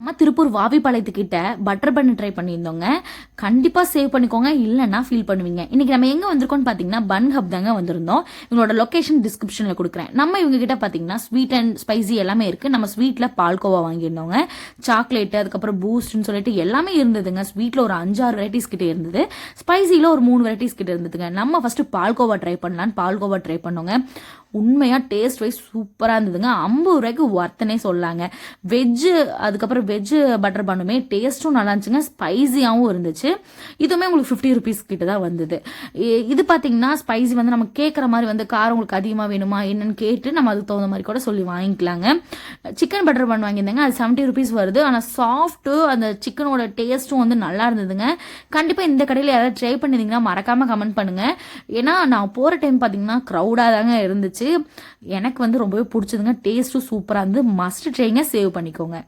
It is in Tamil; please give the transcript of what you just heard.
நம்ம திருப்பூர் வாவிப்பாளையத்துக்கிட்ட பட்டர் பன் ட்ரை பண்ணியிருந்தோங்க. கண்டிப்பாக சேவ் பண்ணிக்கோங்க. இல்லைன்னா ஃபீல் பண்ணுவீங்க. இன்றைக்கி நம்ம எங்கே வந்திருக்கோம்னு பார்த்தீங்கன்னா பன் ஹப் தாங்க வந்திருந்தோம். இவங்களோட லொக்கேஷன் டிஸ்கிரிப்ஷனில் கொடுக்குறேன். நம்ம இவங்ககிட்ட பார்த்தீங்கன்னா ஸ்வீட் அண்ட் ஸ்பைசி எல்லாமே இருக்குது நம்ம ஸ்வீட்டில் பால்கோவா வாங்கியிருந்தோங்க. சாக்லேட்டு அதுக்கப்புறம் பூஸ்ட்னு சொல்லிட்டு எல்லாமே இருந்ததுங்க. ஸ்வீட்டில் ஒரு அஞ்சாறு வெரைட்டிஸ் கிட்டே இருந்தது. ஸ்பைசியில் ஒரு மூணு வெரைட்டிஸ் கிட்டே இருந்ததுங்க. நம்ம ஃபஸ்ட்டு பால்கோவா ட்ரை பண்ணலான்னு பால்கோவா ட்ரை பண்ணோங்க. உண்மையாக டேஸ்ட் வைஸ் சூப்பராக இருந்ததுங்க. ஐம்பது ரூபாய்க்கு ஒர்த்தனே சொல்லாங்க. வெஜ்ஜு அதுக்கப்புறம் வெஜ்ஜு பட்டர் பண்ணுமே டேஸ்ட்டும் நல்லா இருந்துச்சுங்க. ஸ்பைசியாகவும் இருந்துச்சு. இதுவுமே உங்களுக்கு ஃபிஃப்டி ருபீஸ் கிட்ட தான் வந்தது. இது பார்த்தீங்கன்னா ஸ்பைசி வந்து நம்ம கேட்குற மாதிரி வந்து காரம் உங்களுக்கு அதிகமாக வேணுமா என்னன்னு கேட்டு நம்ம அதுக்கு தகுந்த மாதிரி கூட சொல்லி வாங்கிக்கலாங்க. சிக்கன் பட்டர் பண்ண வாங்கியிருந்தேங்க. அது செவன்ட்டி ருபீஸ் வருது. ஆனால் சாஃப்ட்டு அந்த சிக்கனோட டேஸ்ட்டும் வந்து நல்லா இருந்ததுங்க. கண்டிப்பாக இந்த கடையில் யாராவது ட்ரை பண்ணியிருந்தீங்கன்னா மறக்காமல் கமெண்ட் பண்ணுங்கள் ஏன்னா நான் போகிற டைம் பார்த்தீங்கன்னா க்ரௌடாக தாங்க இருந்துச்சு. எனக்கு வந்து ரொம்பவே பிடிச்சதுங்க. டேஸ்ட்டும் சூப்பராக இருந்து மஸ்ட் ட்ரைங்க சேவ் பண்ணிக்கோங்க.